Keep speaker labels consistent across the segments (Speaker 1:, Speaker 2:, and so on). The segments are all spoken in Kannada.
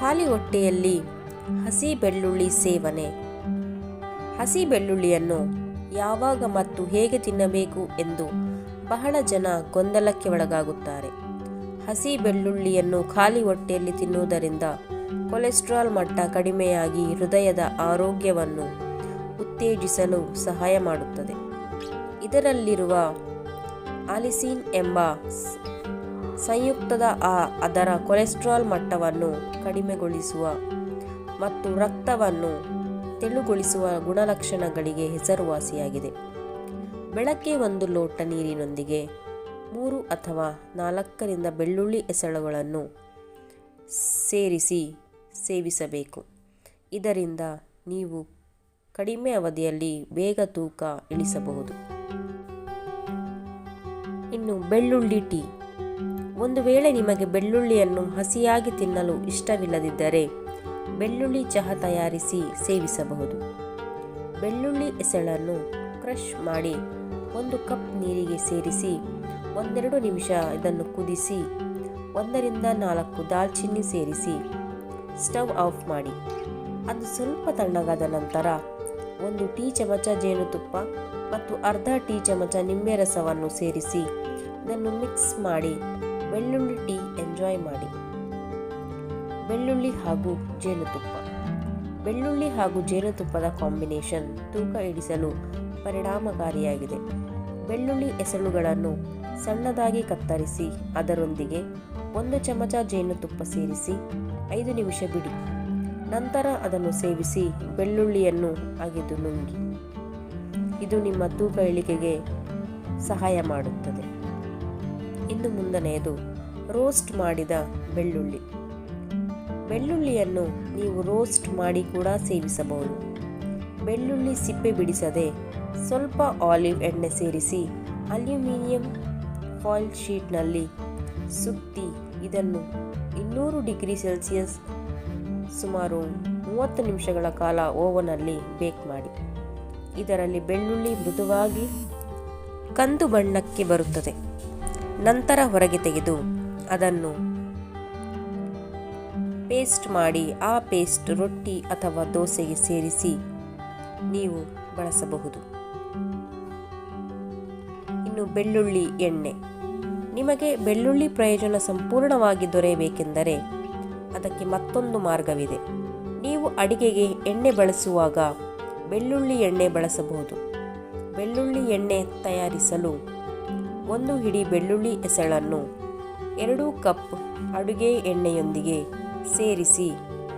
Speaker 1: ಖಾಲಿ ಹೊಟ್ಟೆಯಲ್ಲಿ ಹಸಿ ಬೆಳ್ಳುಳ್ಳಿ ಸೇವನೆ. ಹಸಿ ಬೆಳ್ಳುಳ್ಳಿಯನ್ನು ಯಾವಾಗ ಮತ್ತು ಹೇಗೆ ತಿನ್ನಬೇಕು ಎಂದು ಬಹಳ ಜನ ಗೊಂದಲಕ್ಕೆ ಒಳಗಾಗುತ್ತಾರೆ. ಹಸಿ ಬೆಳ್ಳುಳ್ಳಿಯನ್ನು ಖಾಲಿ ಹೊಟ್ಟೆಯಲ್ಲಿ ತಿನ್ನುವುದರಿಂದ ಕೊಲೆಸ್ಟ್ರಾಲ್ ಮಟ್ಟ ಕಡಿಮೆಯಾಗಿ ಹೃದಯದ ಆರೋಗ್ಯವನ್ನು ಉತ್ತೇಜಿಸಲು ಸಹಾಯ ಮಾಡುತ್ತದೆ. ಇದರಲ್ಲಿರುವ ಆಲಿಸಿನ್ ಎಂಬ ಸಂಯುಕ್ತದ ಆ, ಅದರ ಕೊಲೆಸ್ಟ್ರಾಲ್ ಮಟ್ಟವನ್ನು ಕಡಿಮೆಗೊಳಿಸುವ ಮತ್ತು ರಕ್ತವನ್ನು ತೆಳುಗೊಳಿಸುವ ಗುಣಲಕ್ಷಣಗಳಿಗೆ ಹೆಸರುವಾಸಿಯಾಗಿದೆ. ಬೆಳಗ್ಗೆ ಒಂದು ಲೋಟ ನೀರಿನೊಂದಿಗೆ ಮೂರು ಅಥವಾ ನಾಲ್ಕರಿಂದ ಬೆಳ್ಳುಳ್ಳಿ ಎಸಳುಗಳನ್ನು ಸೇರಿಸಿ ಸೇವಿಸಬೇಕು. ಇದರಿಂದ ನೀವು ಕಡಿಮೆ ಅವಧಿಯಲ್ಲಿ ಬೇಗ ತೂಕ ಇಳಿಸಬಹುದು. ಇನ್ನು ಬೆಳ್ಳುಳ್ಳಿ ಟೀ. ಒಂದು ವೇಳೆ ನಿಮಗೆ ಬೆಳ್ಳುಳ್ಳಿಯನ್ನು ಹಸಿಯಾಗಿ ತಿನ್ನಲು ಇಷ್ಟವಿಲ್ಲದಿದ್ದರೆ ಬೆಳ್ಳುಳ್ಳಿ ಚಹಾ ತಯಾರಿಸಿ ಸೇವಿಸಬಹುದು. ಬೆಳ್ಳುಳ್ಳಿ ಎಸಳನ್ನು ಕ್ರಷ್ ಮಾಡಿ ಒಂದು ಕಪ್ ನೀರಿಗೆ ಸೇರಿಸಿ ಒಂದೆರಡು ನಿಮಿಷ ಇದನ್ನು ಕುದಿಸಿ ಒಂದರಿಂದ ನಾಲ್ಕು ದಾಲ್ಚಿನ್ನಿ ಸೇರಿಸಿ ಸ್ಟವ್ ಆಫ್ ಮಾಡಿ. ಅದು ಸ್ವಲ್ಪ ತಣ್ಣಗಾದ ನಂತರ ಒಂದು ಟೀ ಚಮಚ ಜೇನುತುಪ್ಪ ಮತ್ತು ಅರ್ಧ ಟೀ ಚಮಚ ನಿಂಬೆ ರಸವನ್ನು ಸೇರಿಸಿ ಇದನ್ನು ಮಿಕ್ಸ್ ಮಾಡಿ ಬೆಳ್ಳುಳ್ಳಿ ಟೀ ಎಂಜಾಯ್ ಮಾಡಿ. ಬೆಳ್ಳುಳ್ಳಿ ಹಾಗೂ ಜೇನುತುಪ್ಪ. ಬೆಳ್ಳುಳ್ಳಿ ಹಾಗೂ ಜೇನುತುಪ್ಪದ ಕಾಂಬಿನೇಷನ್ ತೂಕ ಇಳಿಸಲು ಪರಿಣಾಮಕಾರಿಯಾಗಿದೆ. ಬೆಳ್ಳುಳ್ಳಿ ಎಸಳುಗಳನ್ನು ಸಣ್ಣದಾಗಿ ಕತ್ತರಿಸಿ, ಅದರೊಂದಿಗೆ ಒಂದು ಚಮಚ ಜೇನುತುಪ್ಪ ಸೇರಿಸಿ ಐದು ನಿಮಿಷ ಬಿಡಿ. ನಂತರ ಅದನ್ನು ಸೇವಿಸಿ ಬೆಳ್ಳುಳ್ಳಿಯನ್ನು ಅಗೆದು ನುಂಗಿ. ಇದು ನಿಮ್ಮ ತೂಕ ಇಳಿಕೆಗೆ ಸಹಾಯ ಮಾಡುತ್ತದೆ. ಇನ್ನು ಮುಂದನೆಯದು ರೋಸ್ಟ್ ಮಾಡಿದ ಬೆಳ್ಳುಳ್ಳಿ. ಬೆಳ್ಳುಳ್ಳಿಯನ್ನು ನೀವು ರೋಸ್ಟ್ ಮಾಡಿ ಕೂಡ ಸೇವಿಸಬಹುದು. ಬೆಳ್ಳುಳ್ಳಿ ಸಿಪ್ಪೆ ಬಿಡಿಸದೆ ಸ್ವಲ್ಪ ಆಲಿವ್ ಎಣ್ಣೆ ಸೇರಿಸಿ ಅಲ್ಯೂಮಿನಿಯಂ ಫಾಯಿಲ್ ಶೀಟ್ನಲ್ಲಿ ಸುತ್ತಿ ಇದನ್ನು ಇನ್ನೂರು ಡಿಗ್ರಿ ಸೆಲ್ಸಿಯಸ್ ಸುಮಾರು ಮೂವತ್ತು ನಿಮಿಷಗಳ ಕಾಲ ಓವನಲ್ಲಿ ಬೇಕ್ ಮಾಡಿ. ಇದರಲ್ಲಿ ಬೆಳ್ಳುಳ್ಳಿ ಮೃದುವಾಗಿ ಕಂದು ಬಣ್ಣಕ್ಕೆ ಬರುತ್ತದೆ. ನಂತರ ಹೊರಗೆ ತೆಗೆದು ಅದನ್ನು ಪೇಸ್ಟ್ ಮಾಡಿ, ಆ ಪೇಸ್ಟ್ ರೊಟ್ಟಿ ಅಥವಾ ದೋಸೆಗೆ ಸೇರಿಸಿ ನೀವು ಬಳಸಬಹುದು. ಇನ್ನು ಬೆಳ್ಳುಳ್ಳಿ ಎಣ್ಣೆ. ನಿಮಗೆ ಬೆಳ್ಳುಳ್ಳಿ ಪ್ರಯೋಜನ ಸಂಪೂರ್ಣವಾಗಿ ದೊರೆಯಬೇಕೆಂದರೆ ಅದಕ್ಕೆ ಮತ್ತೊಂದು ಮಾರ್ಗವಿದೆ. ನೀವು ಅಡಿಗೆಗೆ ಎಣ್ಣೆ ಬಳಸುವಾಗ ಬೆಳ್ಳುಳ್ಳಿ ಎಣ್ಣೆ ಬಳಸಬಹುದು. ಬೆಳ್ಳುಳ್ಳಿ ಎಣ್ಣೆ ತಯಾರಿಸಲು ಒಂದು ಹಿಡಿ ಬೆಳ್ಳುಳ್ಳಿ ಎಸಳನ್ನು ಎರಡು ಕಪ್ ಅಡುಗೆ ಎಣ್ಣೆಯೊಂದಿಗೆ ಸೇರಿಸಿ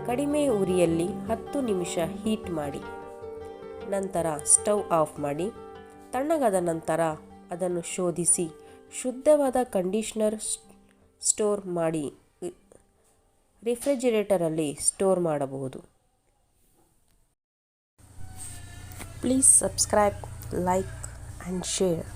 Speaker 1: ಕಡಿಮೆ ಉರಿಯಲ್ಲಿ ಹತ್ತು ನಿಮಿಷ ಹೀಟ್ ಮಾಡಿ. ನಂತರ ಸ್ಟವ್ ಆಫ್ ಮಾಡಿ. ತಣ್ಣಗಾದ ನಂತರ ಅದನ್ನು ಶೋಧಿಸಿ ಶುದ್ಧವಾದ ಕಂಡೀಷ್ನರ್ ಸ್ಟೋರ್ ಮಾಡಿ, ರಿಫ್ರಿಜಿರೇಟರಲ್ಲಿ ಸ್ಟೋರ್ ಮಾಡಬಹುದು. Please subscribe, like and share.